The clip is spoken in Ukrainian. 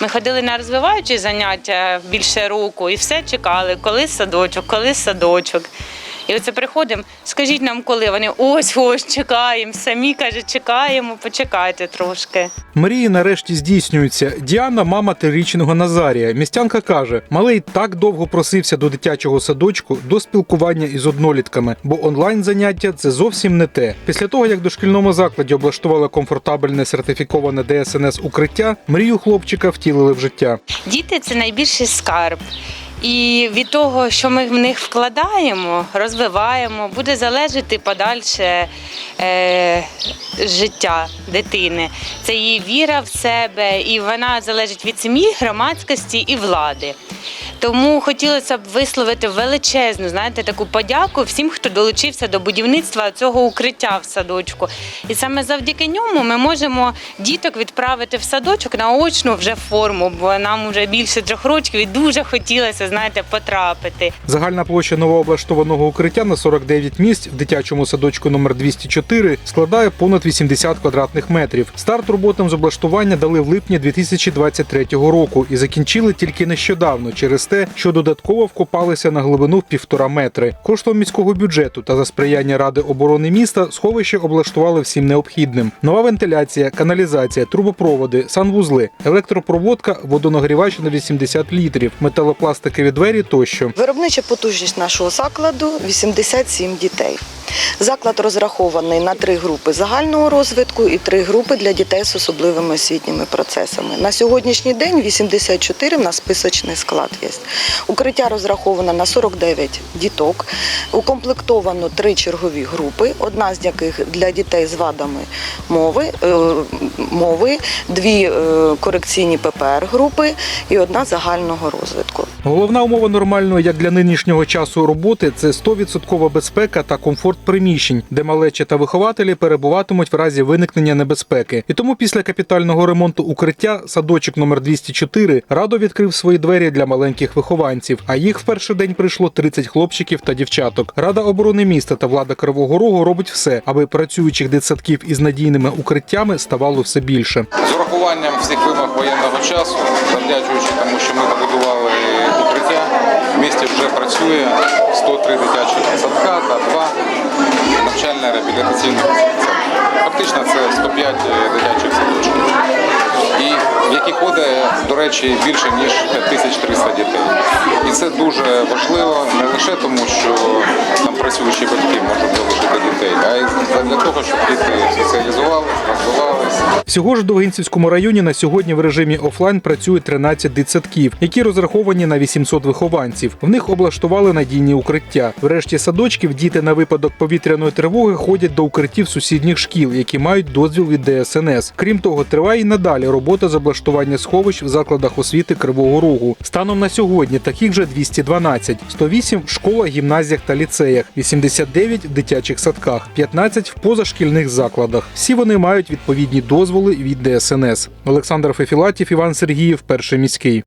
Ми ходили на розвиваючі заняття більше року і все чекали, коли садочок, коли садочок. І оце приходимо, скажіть нам, коли вони ось ось чекаємо. Самі каже, чекаємо, почекайте трошки. Мрії нарешті здійснюються. Діана, мама трирічного Назарія. Містянка каже, малий так довго просився до дитячого садочку, до спілкування із однолітками, бо онлайн заняття це зовсім не те. Після того, як дошкільному закладі облаштували комфортабельне сертифіковане ДСНС укриття, мрію хлопчика втілили в життя. Діти це найбільший скарб. І від того, що ми в них вкладаємо, розвиваємо, буде залежати подальше е, життя дитини. Це її віра в себе, і вона залежить від сім'ї, громадськості і влади. Тому хотілося б висловити величезну, знаєте, таку подяку всім, хто долучився до будівництва цього укриття в садочку. І саме завдяки ньому ми можемо діток відправити в садочок на очну вже форму, бо нам вже більше трьох років і дуже хотілося, знаєте, потрапити. Загальна площа новооблаштованого укриття на 49 місць в дитячому садочку номер 204 складає понад 80 квадратних метрів. Старт роботам з облаштування дали в липні 2023 року і закінчили тільки нещодавно через те, що додатково вкопалися на глибину в півтора метри. Коштом міського бюджету та за сприяння ради оборони міста сховище облаштували всім необхідним. Нова вентиляція, каналізація, трубопроводи, санвузли, електропроводка, водонагрівач на 80 літрів, металопластикові двері тощо. Виробнича потужність нашого закладу 87 дітей. Заклад розрахований на три групи загального розвитку і три групи для дітей з особливими освітніми процесами. На сьогоднішній день 84 в нас списочний склад є. Укриття розраховано на 49 діток. Укомплектовано три чергові групи, одна з яких для дітей з вадами мови, е, мови дві е, корекційні ППР групи і одна загального розвитку. Головна умова нормальної, як для нинішнього часу роботи, це 100% безпека та комфорт приміщень, де малечі та вихователі перебуватимуть в разі виникнення небезпеки. І тому після капітального ремонту укриття садочок номер 204 радо відкрив свої двері для маленьких вихованців. А їх в перший день прийшло 30 хлопчиків та дівчаток. Рада оборони міста та влада Кривого Рогу робить все, аби працюючих дитсадків із надійними укриттями ставало все більше. З урахуванням всіх вимог воєнного часу, завдячуючи тому, що ми побудували укриття, в місті вже працює 103 дитячі садка та два навчально-реабілітаційних. Фактично це 105 дитячих садочків. В які ходить, до речі, більше ніж 5300 дітей. І це дуже важливо не лише тому, що там працюючі батьки можуть залишити для того, щоб діти соціалізувалися, розвивалися. Всього ж в Довгинцівському районі на сьогодні в режимі офлайн працює 13 дитсадків, які розраховані на 800 вихованців. В них облаштували надійні укриття. Врешті садочків діти на випадок повітряної тривоги ходять до укриттів сусідніх шкіл, які мають дозвіл від ДСНС. Крім того, триває і надалі робота з облаштування сховищ в закладах освіти Кривого Рогу. Станом на сьогодні таких же 212, 108 в школах, гімназіях та ліцеях, 89 в дитячих садках, 15 в позашкільних закладах. Всі вони мають відповідні дозволи від ДСНС. Олександр Фефілатів, Іван Сергіїв, перший міський.